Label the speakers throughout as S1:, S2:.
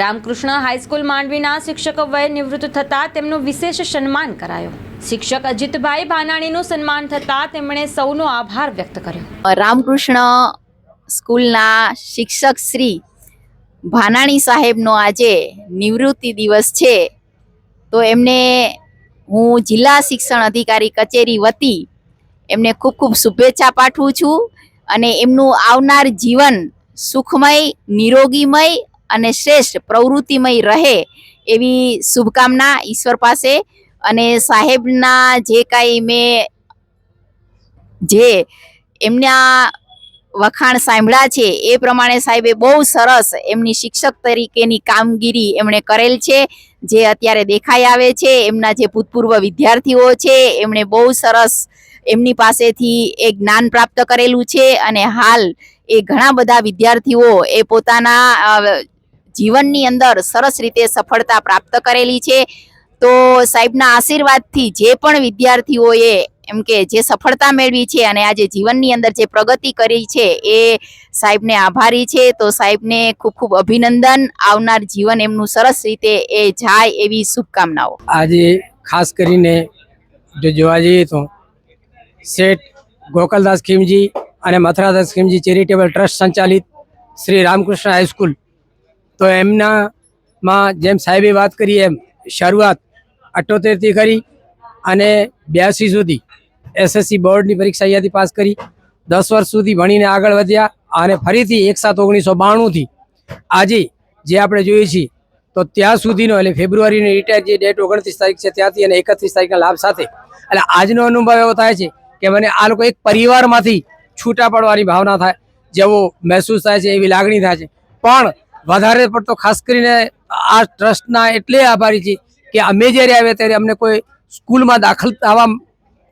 S1: Ramakrishna high school માંડવીના શિક્ષક વય નિવૃત્ત થતા તેમનું વિશેષ સન્માન કરાયો. શિક્ષક અજીતભાઈ ભાનાણીનું સન્માન થતાં તેમણે સૌનો આભાર વ્યક્ત કર્યો.
S2: રામકૃષ્ણ સ્કૂલના શિક્ષક શ્રી ભાનાણી સાહેબનો આજે નિવૃત્તિ દિવસ છે. તો એમને હું જિલ્લા શિક્ષણ અધિકારી કચેરી વતી એમને ખૂબ ખૂબ શુભેચ્છા પાઠવું છું અને એમનું આવનાર જીવન સુખમય, નિરોગીમય અને શ્રેષ્ઠ પ્રવૃત્તિમય રહે એવી શુભકામના ઈશ્વર પાસે. અને સાહેબના જે કાંઈ મેં જે એમના વખાણ સાંભળ્યા છે, એ પ્રમાણે સાહેબે બહુ સરસ એમની શિક્ષક તરીકેની કામગીરી એમણે કરેલ છે, જે અત્યારે દેખાઈ આવે છે. એમના જે ભૂતપૂર્વ વિદ્યાર્થીઓ છે, એમણે બહુ સરસ એમની પાસેથી એ જ્ઞાન પ્રાપ્ત કરેલું છે. અને હાલ એ ઘણા બધા વિદ્યાર્થીઓ એ પોતાના જીવનની અંદર સરસ રીતે સફળતા પ્રાપ્ત કરેલી છે. તો સાહેબના આશીર્વાદથી જે પણ વિદ્યાર્થીઓએ એમ કે જે સફળતા મેળવી છે અને આજે જીવનની અંદર જે પ્રગતિ કરી છે એ સાહેબને આભારી છે. તો સાહેબને ખૂબ ખૂબ અભિનંદન. આવનાર જીવન એમનું સરસ રીતે એ જાય એવી શુભકામનાઓ.
S3: આજે ખાસ કરીને જો જોવા જઈએ તો શેઠ ગોકલદાસ ખીમજી અને મથરાદાસ ખીમજી ચેરિટેબલ ટ્રસ્ટ સંચાલિત શ્રી રામકૃષ્ણ હાઈસ્કૂલ તો એમનામાં જેમ સાહેબે વાત કરી એમ શરૂઆત અઠ્ઠોતેરથી કરી અને બ્યાસી સુધી એસએસસી બોર્ડની પરીક્ષા અહીંયાથી પાસ કરી. દસ વર્ષ સુધી ભણીને આગળ વધ્યા અને ફરીથી એક સાત ઓગણીસો બાણુંથી આજે જે આપણે જોઈએ છીએ, તો ત્યાં સુધીનો એટલે ફેબ્રુઆરીની રિટાયર જે ડેટ ઓગણત્રીસ તારીખ છે ત્યાંથી અને એકત્રીસ તારીખના લાભ સાથે. એટલે આજનો અનુભવ એવો થાય છે કે મને આ લોકો એક પરિવારમાંથી છૂટા પડવાની ભાવના થાય, જેવો મહેસૂસ થાય છે, એવી લાગણી થાય છે. પણ વધારે પડતો ખાસ કરીને આ ટ્રસ્ટના એટલે આભારી છે કે અમે જ્યારે આવ્યા ત્યારે અમને કોઈ સ્કૂલમાં દાખલ થવા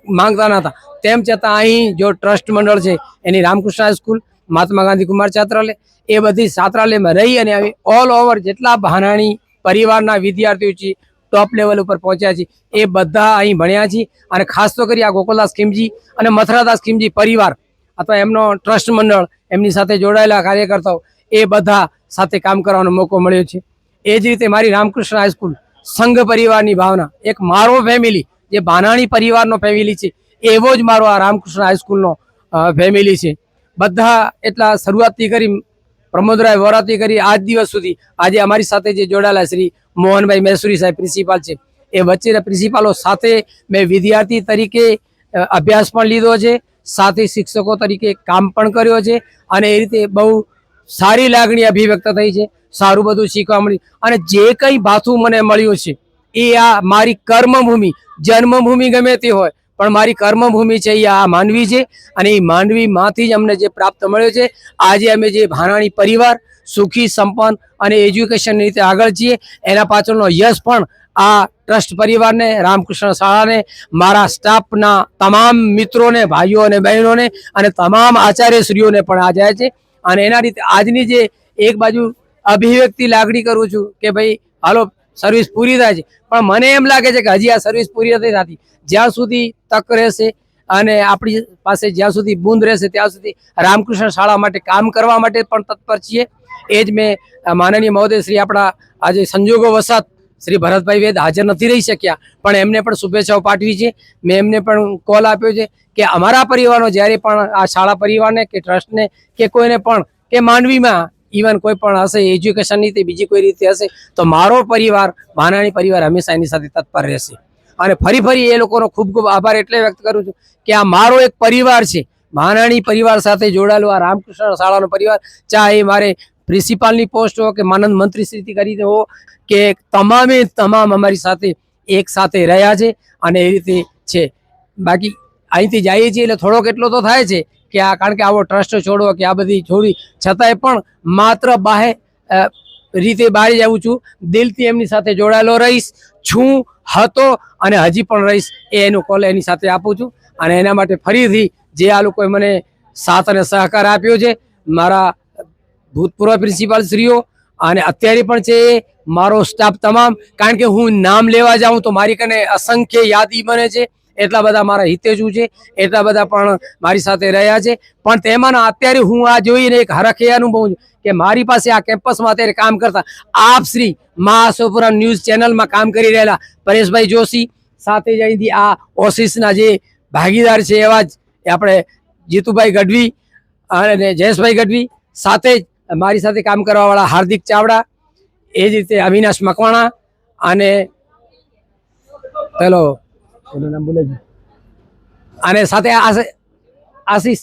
S3: માંગતા નહોતા તેમ છતાં અહીં જો ટ્રસ્ટ મંડળ છે, એની રામકૃષ્ણ હાઈસ્કૂલ મહાત્મા ગાંધી કુમાર છાત્રાલય, એ બધી છાત્રાલયમાં રહી અને આવી ઓલ ઓવર જેટલા ભાનાણી પરિવારના વિદ્યાર્થીઓ છે ટોપ લેવલ ઉપર પહોંચ્યા છે, એ બધા અહીં ભણ્યા છે અને ખાસ તો કરી આ ગોકુલદાસ ખીમજી અને મથરાદાસ ખીમજી પરિવાર, અથવા એમનો ટ્રસ્ટ મંડળ એમની સાથે જોડાયેલા કાર્યકર્તાઓ એ બધા સાથે કામ કરવાનો મોકો મળ્યો છે. એ જ રીતે મારી રામકૃષ્ણ હાઈસ્કૂલ સંઘ પરિવારની ભાવના, એક મારો ફેમિલી જે બાનાણી પરિવારનો ફેમિલી છે, એવો જ મારો આ રામકૃષ્ણ હાઈસ્કૂલનો ફેમિલી છે. બધા એટલા શરૂઆતથી કરી, પ્રમોદરાય વોરાથી કરી, આજ દિવસ સુધી આજે અમારી સાથે જે જોડાયેલા શ્રી મોહનભાઈ મહેસુરી સાહેબ પ્રિન્સિપાલ છે, એ વચ્ચેના પ્રિન્સિપાલો સાથે મેં વિદ્યાર્થી તરીકે અભ્યાસ પણ લીધો છે, સાથે શિક્ષકો તરીકે કામ પણ કર્યો છે, અને એ રીતે બહુ સારી લાગણી અભિવ્યક્ત થઈ છે, સારું બધું શીખવા મળ્યું. અને જે કંઈ ભાથું મને મળ્યું છે, એ આ મારી કર્મભૂમિ, જન્મભૂમિ ગમે તે હોય, પણ મારી કર્મભૂમિ છે એ આ માંડવી છે. અને એ માંડવીમાંથી જ અમને જે પ્રાપ્ત મળ્યો છે, આજે અમે જે ભાણાણી પરિવાર, સુખી, સંપન્ન અને એજ્યુકેશનની રીતે આગળ છીએ, એના પાછળનો યશ પણ આ ટ્રસ્ટ પરિવારને, રામકૃષ્ણ શાળાને, મારા સ્ટાફના તમામ મિત્રોને, ભાઈઓ અને બહેનોને અને તમામ આચાર્યશ્રીઓને પણ આ જાય છે. અને એના રીતે આજની જે એક બાજુ અભિવ્યક્તિ લાગણી કરું છું કે ભાઈ, હાલો સર્વિસ પૂરી થાય છે. પણ મને એમ લાગે છે કે હજી આ સર્વિસ પૂરી નથી થતી. જ્યાં સુધી તક રહેશે અને આપણી પાસે જ્યાં સુધી બૂંદ રહેશે, ત્યાં સુધી રામકૃષ્ણ શાળા માટે કામ કરવા માટે પણ તત્પર છીએ. એ જ મેં માનનીય મહોદય શ્રી આપણા આજે સંજોગો વસાત શ્રી ભરતભાઈ વેદ હાજર નથી રહી શક્યા. પણ એમને પણ શુભેચ્છાઓ પાઠવી છે. મેં એમને પણ કોલ આપ્યો છે કે અમારા પરિવારનો જ્યારે પણ આ શાળા પરિવારને કે ટ્રસ્ટને કે કોઈને પણ કે માંડવીમાં ઇવન કોઈ પણ હશે એજ્યુકેશનની તે બીજી કોઈ રીતે હશે, તો મારો પરિવાર માનાણી પરિવાર હંમેશા એની સાથે તત્પર રહેશે. અને ફરી ફરી એ લોકોનો ખૂબ ખૂબ આભાર એટલે વ્યક્ત કરું છું કે આ મારો એક પરિવાર છે. માનાણી પરિવાર સાથે જોડાયેલો આ રામકૃષ્ણ શાળાનો પરિવાર, ચાહે મારે પ્રિન્સિપાલની પોસ્ટ હો કે માનંદ મંત્રી કરીને હો કે તમામે તમામ અમારી સાથે એક સાથે રહ્યા છે અને એ રીતે છે. બાકી અહીંથી જઈએ છીએ એટલે થોડોક એટલો તો થાય છે કે આ કારણ કે આવો ટ્રસ્ટ છોડો કે આ બધી છોડી છતાંય પણ માત્ર બાહે રીતે બહાર જ આવું છું. દિલથી એમની સાથે જોડાયેલો રહીશ, છું, હતો અને હજી પણ રહીશ એ એનું કોલ એની સાથે આપું છું. અને એના માટે ફરીથી જે આ લોકોએ મને સાથ અને સહકાર આપ્યો છે, મારા ભૂતપૂર્વ પ્રિન્સિપાલશ્રીઓ અને અત્યારે પણ છે મારો સ્ટાફ તમામ. કારણ કે હું નામ લેવા જાઉં તો મારી કને અસંખ્ય યાદી બને છે. એટલા બધા મારા હિતેજુ છે. એટલા બધા પણ મારી સાથે રહ્યા છે. પણ તેમાં અત્યારે હું આ જોઈને એક હરખે અનુભવું છું કે મારી પાસે આ કેમ્પસમાં અત્યારે કામ કરતા આપ શ્રી મહાસોપુરા ન્યૂઝ ચેનલમાં કામ કરી રહેલા પરેશભાઈ જોશી સાથે જ અહીંથી આ ઓસિસના જે ભાગીદાર છે એવા જ આપણે જીતુભાઈ ગઢવી અને જયેશભાઈ ગઢવી સાથે જ મારી સાથે કામ કરવાવાળા હાર્દિક ચાવડા એ જ રીતે અવિનાશ મકવાણા અને પેલો એનું નામ બોલે અને સાથે આશી- આશીષ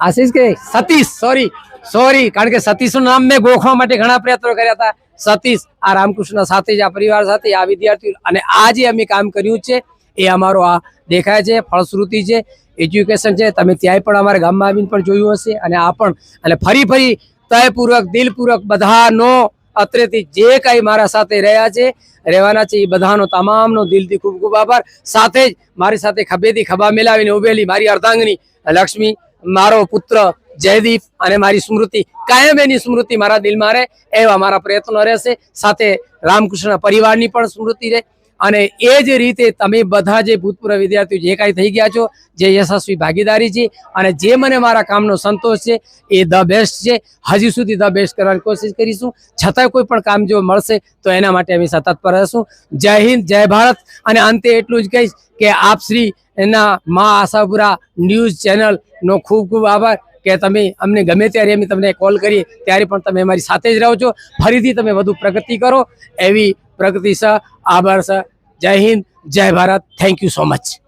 S3: આશીષ કે સતીશ સોરી સોરી કારણ કે સતીશનું નામ મેં ગોખવા માટે ઘણા પ્રયત્નો કર્યા હતા. સતીશ આ રામકૃષ્ણ સાથે જ આ પરિવાર સાથે આ વિદ્યાર્થીઓ અને આ જે અમે કામ કર્યું છે એ અમારો આ દેખાય છે ફળશ્રુતિ છે. એજ્યુકેશન છે, તમે ત્યાંય પણ અમારા ગામમાં આવીને પણ જોયું હશે અને આ પણ, અને ફરી ફરી તયપૂર્વક, દિલપૂર્વક બધાનો, અત્રેથી જે કાંઈ મારા સાથે રહ્યા છે, રહેવાના છે, એ બધાનો તમામનો દિલથી ખૂબ ખૂબ આભાર. સાથે જ મારી સાથે ખભેથી ખભા મેલાવીને ઉભેલી મારી અર્ધાંગની લક્ષ્મી, મારો પુત્ર જયદીપ અને મારી સ્મૃતિ, કાયમ એની સ્મૃતિ મારા દિલમાં રહે એવા મારા પ્રયત્નો રહેશે. સાથે રામકૃષ્ણ પરિવારની પણ સ્મૃતિ રહે. અને એ જ રીતે તમે બધા જે ભૂતપૂર્વ વિદ્યાર્થીઓ જે કાંઈ થઈ ગયા છો, જે યશસ્વી ભાગીદારી છે અને જે મને મારા કામનો સંતોષ છે, એ ધ બેસ્ટ છે. હજી સુધી ધ બેસ્ટ કરવાની કોશિશ કરીશું. છતાંય કોઈ પણ કામ જો મળશે, તો એના માટે અમે સતત પર રહીશું. જય હિન્દ, જય ભારત. અને અંતે એટલું જ કહીશ કે આપ શ્રી એના મા આશાપુરા ન્યૂઝ ચેનલનો ખૂબ ખૂબ આભાર કે તમે અમને ગમે ત્યારે અમે તમને કોલ કરીએ, ત્યારે પણ તમે અમારી સાથે જ રહો છો. ફરીથી તમે વધુ પ્રગતિ કરો એવી પ્રગતિ સહ આભાર સહ જય હિન્દ. જય Bharat. Thank you so much